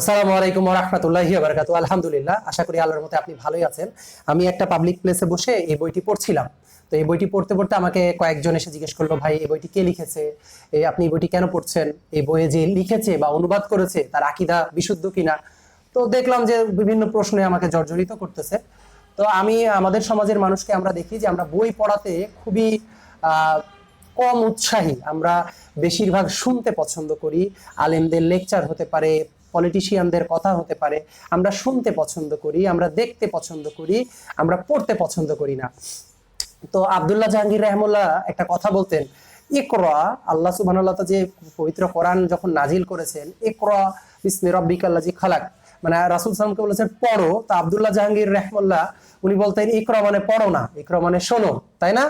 আসসালামু আলাইকুম রহমতুল্লাহি বারকাতু আলহামদুলিল্লাহ, আশা করি আল্লাহর মতে আপনি ভালোই আছেন। আমি একটা পাবলিক প্লেসে বসে এই বইটি পড়ছিলাম। তো এই বইটি পড়তে পড়তে আমাকে কয়েকজন এসে জিজ্ঞেস করল, ভাই, এই বইটি কে লিখেছে? এই আপনি এই বইটি কেন পড়ছেন? এই বইয়ে যে লিখেছে বা অনুবাদ করেছে, তার আকিদা বিশুদ্ধ কিনা? তো দেখলাম যে বিভিন্ন প্রশ্নে আমাকে জর্জরিত করতেছে। তো আমি, আমাদের সমাজের মানুষকে আমরা দেখি যে আমরা বই পড়াতে খুবই কম উৎসাহী। আমরা বেশিরভাগ শুনতে পছন্দ করি। আলেমদের লেকচার হতে পারে পলিটিশিয়ানদের কথা হতে পারে, আমরা শুনতে পছন্দ করি, আমরা দেখতে পছন্দ করি, আমরা পড়তে পছন্দ করি না। তো আব্দুল্লাহ জাহাঙ্গীর রহমুল্লাহ একটা কথা বলতেন, ইকরা আল্লাহ সুবহানাল্লাহ যে পবিত্র কোরআন যখন নাজিল করেছেন, ইকরা বিসমি রব্বিকাল্লাজি খালাক মানে রাসূল সাল্লামকে বলেছেন, পড়ো তা আবদুল্লাহ জাহাঙ্গীর রহমুল্লাহ, উনি বলতেন, ইকরা মানে পড়ো না, ইকরা মানে শোনো তাই না?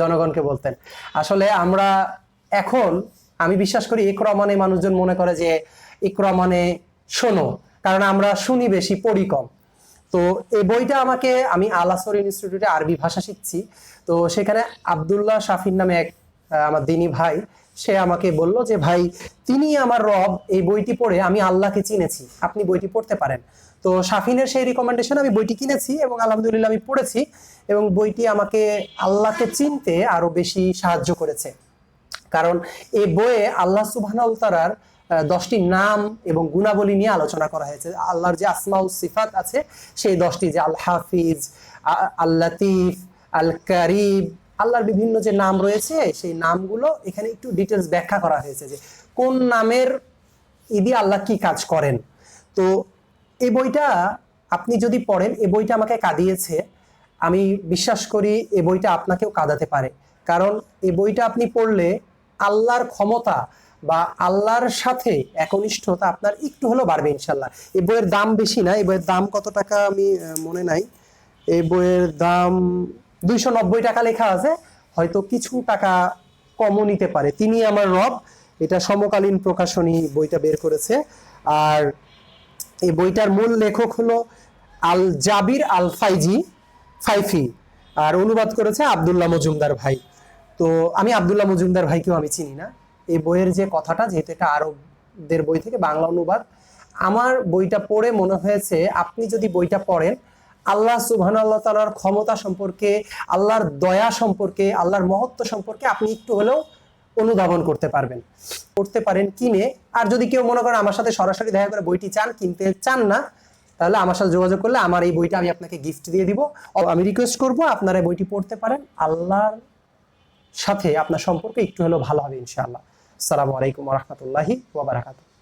জনগণকে বলতেন। আসলে আমরা এখন আমি বিশ্বাস করি ইকরা মানে মানুষজন মনে করে যে ইকরা মানে শোনো, কারণ আমরা শুনি বেশি পড়ি কম তো এই বইটা আমাকে, আমি আলাসর ইনস্টিটিউটে আরবি ভাষা শিখছি। তো সেখানে আব্দুল্লাহ শাফির নামে এক আমার দিনী ভাই, সে আমাকে বলল যে, ভাই, তিনি আমার রব, এই বইটি পড়ে আমি আল্লাহকে চিনেছি, আপনি বইটি পড়তে পারেন। তো শাফিনের সেই রিকমেন্ডেশন আমি বইটি কিনেছি এবং আলহামদুলিল্লাহ আমি পড়েছি এবং বইটি আমাকে আল্লাহকে চিনতে আরও বেশি সাহায্য করেছে। কারণ এই বইয়ে আল্লাহ সুবহানাহু তাআলার আহ, দশটি নাম এবং গুণাবলী নিয়ে আলোচনা করা হয়েছে। আল্লাহর যে আসমাউল সিফাত আছে সেই দশটি যে আল হাফিজ আল লাতিফ আল কারিব আল্লাহর বিভিন্ন যে নাম রয়েছে সেই নামগুলো এখানে একটু ডিটেলস ব্যাখ্যা করা হয়েছে যে কোন নামের ইদি আল্লাহ কি কাজ করেন। তো এই বইটা আপনি যদি পড়েন এই বইটা আমাকে কাঁদিয়েছে। আমি বিশ্বাস করি এই বইটা আপনাকেও কাঁদাতে পারে। কারণ এই বইটা আপনি পড়লে আল্লাহর ক্ষমতা বা আল্লাহর সাথে একনিষ্ঠতা আপনার একটু হলেও বাড়বে ইনশাল্লাহ। এই বইয়ের দাম বেশি না, এই বইয়ের দাম কত টাকা আমি মনে নাই। এই বইয়ের দাম দুইশো নব্বই টাকা লেখা আছে, হয়তো কিছু টাকা কমও নিতে পারে। তিনি আমার রব, এটা সমকালীন প্রকাশনী বইটা বের করেছে। আর এই বইটার মূল লেখক হলো আল জাবির আল ফাইজি, ফাইফি। আর অনুবাদ করেছে আব্দুল্লাহ মজুমদার ভাই। তো আমি আবদুল্লাহ মজুমদার ভাইকেও আমি চিনি না। এই বইয়ের যে কথাটা, যেহেতু এটা আরবদের বই থেকে বাংলা অনুবাদ, আমার বইটা পড়ে মনে হয়েছে আপনি যদি বইটা পড়েন, আল্লাহ সুবহান আল্লাহ তালার ক্ষমতা সম্পর্কে, আল্লাহর দয়া সম্পর্কে, আল্লাহর মহত্ব সম্পর্কে আপনি একটু হলেও অনুধাবন করতে পারবেন। করতে পারেন কিনে আর যদি কেউ মনে করেন আমার সাথে সরাসরি দেখা করে বইটি চান, কিনতে চান না, তাহলে আমার সাথে যোগাযোগ করলে আমার এই বইটা আমি আপনাকে গিফট দিয়ে দিব। আমি রিকোয়েস্ট করব আপনারা বইটি পড়তে পারেন। আল্লাহর সাথে আপনার সম্পর্ক একটু হলেও ভালো হবে ইনশাআল্লাহ। আসসালামু আলাইকুম রহমতুল্লাহি ওয়াবারাকাতুহ